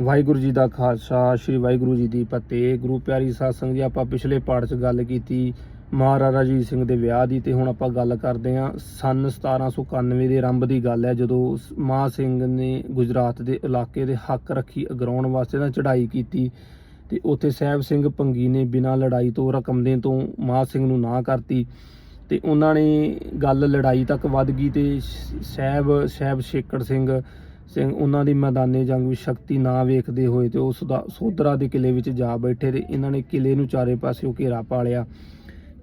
ਵਾਹਿਗੁਰੂ ਜੀ ਦਾ ਖਾਲਸਾ, ਸ੍ਰੀ ਵਾਹਿਗੁਰੂ ਜੀ ਦੀ ਫਤਿਹ। ਗੁਰੂ ਪਿਆਰੀ ਸਾਧ ਸੰਗਤ ਜੀ, ਆਪਾਂ ਪਿਛਲੇ ਪਾਠ 'ਚ ਗੱਲ ਕੀਤੀ ਮਹਾਰਾਜਾ ਰਣਜੀਤ ਸਿੰਘ ਦੇ ਵਿਆਹ ਦੀ ਤੇ ਹੁਣ ਆਪਾਂ ਗੱਲ ਕਰਦੇ ਹਾਂ ਸਨ 1791 ਦੇ ਆਰੰਭ ਦੀ ਗੱਲ ਹੈ, ਜਦੋਂ ਸ- ਮਹਾਂ ਸਿੰਘ ਨੇ ਗੁਜਰਾਤ ਦੇ ਇਲਾਕੇ ਦੇ ਹੱਕ ਰੱਖੀ ਅਗਰਾਉਣ ਵਾਸਤੇ ਨਾ ਚੜ੍ਹਾਈ ਕੀਤੀ ਤੇ ਉੱਥੇ ਸਾਹਿਬ ਸਿੰਘ ਪੰਗੀ ਨੇ ਬਿਨਾਂ ਲੜਾਈ ਤੋਂ, ਰਕਮ ਦੇਣ ਤੋਂ ਮਹਾਂ ਸਿੰਘ ਨੂੰ ਨਾ ਕਰਤੀ ਤੇ ਉਹਨਾਂ ਨੇ ਗੱਲ ਲੜਾਈ ਤੱਕ ਵੱਧ ਗਈ ਤੇ ਸ- ਸਾਹਿਬ ਸਾਹਿਬ ਸ਼ੇਕੜ ਸਿੰਘ ਸਿੰਘ ਉਹਨਾਂ ਦੀ ਮੈਦਾਨੇ ਜੰਗ ਵਿੱਚ ਸ਼ਕਤੀ ਨਾ ਵੇਖਦੇ ਹੋਏ ਤੇ ਉਹ ਦਾ ਸੋਧਰਾ ਦੇ ਕਿਲੇ ਵਿੱਚ ਜਾ ਬੈਠੇ ਤੇ ਇਹਨਾਂ ਨੇ ਕਿਲੇ ਨੂੰ ਚਾਰੇ ਪਾਸਿਓਂ ਘੇਰਾ ਪਾ ਲਿਆ।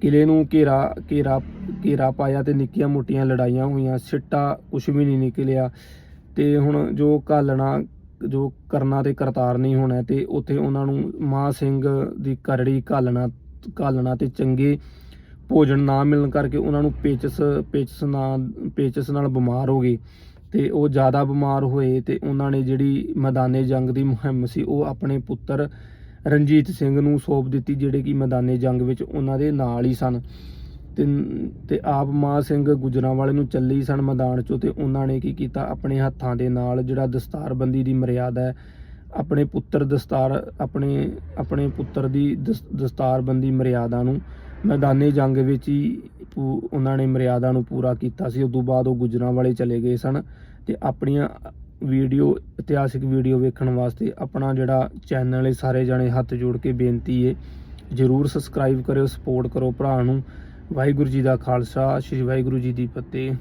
ਕਿਲੇ ਨੂੰ ਘੇਰਾ ਘੇਰਾ ਘੇਰਾ ਪਾਇਆ ਤੇ ਨਿੱਕੀਆਂ ਮੋਟੀਆਂ ਲੜਾਈਆਂ ਹੋਈਆਂ। ਸਿੱਟਾ ਕੁਛ ਵੀ ਨਹੀਂ ਨਿਕਲਿਆ ਤੇ ਹੁਣ ਜੋ ਘਾਲਣਾ ਜੋ ਕਰਨਾ ਤੇ ਕਰਤਾਰ ਨਹੀਂ ਹੋਣਾ ਤੇ ਉੱਥੇ ਉਹਨਾਂ ਨੂੰ ਮਾਂ ਸਿੰਘ ਦੀ ਕਰੜੀ ਘਾਲਣਾ ਘਾਲਣਾ ਤੇ ਚੰਗੇ ਭੋਜਨ ਨਾ ਮਿਲਣ ਕਰਕੇ ਉਹਨਾਂ ਨੂੰ ਪੇਚਸ ਪੇਚਸ ਨਾਲ ਪੇਚਸ ਨਾਲ ਬਿਮਾਰ ਹੋ ਗਏ। ਤੇ ਉਹ ਜ਼ਿਆਦਾ ਬਿਮਾਰ ਹੋਏ ਤੇ ਉਹਨਾਂ ਨੇ ਜਿਹੜੀ ਮੈਦਾਨੇ ਜੰਗ ਦੀ ਮੁਹਿੰਮ ਸੀ, ਉਹ ਆਪਣੇ ਪੁੱਤਰ ਰਣਜੀਤ ਸਿੰਘ ਨੂੰ ਸੌਂਪ ਦਿੱਤੀ, ਜਿਹੜੇ ਕਿ ਮੈਦਾਨੇ ਜੰਗ ਵਿੱਚ ਉਹਨਾਂ ਦੇ ਨਾਲ ਹੀ ਸਨ। ਤੇ ਤੇ ਆਪ ਮਾਂ ਸਿੰਘ ਗੁਜਰਾਂਵਾਲੇ ਨੂੰ ਚੱਲੇ ਸਨ ਮੈਦਾਨ ਚੋਂ ਤੇ ਉਹਨਾਂ ਨੇ ਕੀ ਕੀਤਾ, ਆਪਣੇ ਹੱਥਾਂ ਦੇ ਨਾਲ ਜਿਹੜਾ ਦਸਤਾਰਬੰਦੀ ਦੀ ਮਰਿਆਦਾ ਹੈ, ਆਪਣੇ ਪੁੱਤਰ ਦਸਤਾਰ, ਆਪਣੇ ਆਪਣੇ ਪੁੱਤਰ ਦੀ ਦਸ- ਦਸਤਾਰਬੰਦੀ ਮਰਿਆਦਾ ਨੂੰ ਮੈਦਾਨੇ ਜੰਗ ਵਿੱਚ ਹੀ ਪੂ- ਉਹਨਾਂ ਨੇ ਮਰਿਆਦਾ ਨੂੰ ਪੂਰਾ ਕੀਤਾ ਸੀ। ਉਸ ਤੋਂ ਬਾਅਦ ਉਹ ਗੁਜਰਾਂ ਵਾਲੇ ਚਲੇ ਗਏ ਸਨ ਤੇ ਆਪਣੀਆਂ ਵੀਡੀਓ, ਇਤਿਹਾਸਿਕ ਵੀਡੀਓ ਵੇਖਣ ਵਾਸਤੇ ਆਪਣਾ ਜਿਹੜਾ ਚੈਨਲ ਹੈ ਸਾਰੇ ਜਣੇ ਹੱਥ ਜੋੜ ਕੇ ਬੇਨਤੀ ਹੈ ਜਰੂਰ ਸਬਸਕ੍ਰਾਈਬ ਕਰਿਓ, ਸਪੋਰਟ ਕਰੋ ਭਰਾ ਨੂੰ। ਵਾਹਿਗੁਰੂ ਜੀ ਦਾ ਖਾਲਸਾ, ਸ੍ਰੀ ਵਾਹਿਗੁਰੂ ਜੀ ਦੀ ਫਤਿਹ।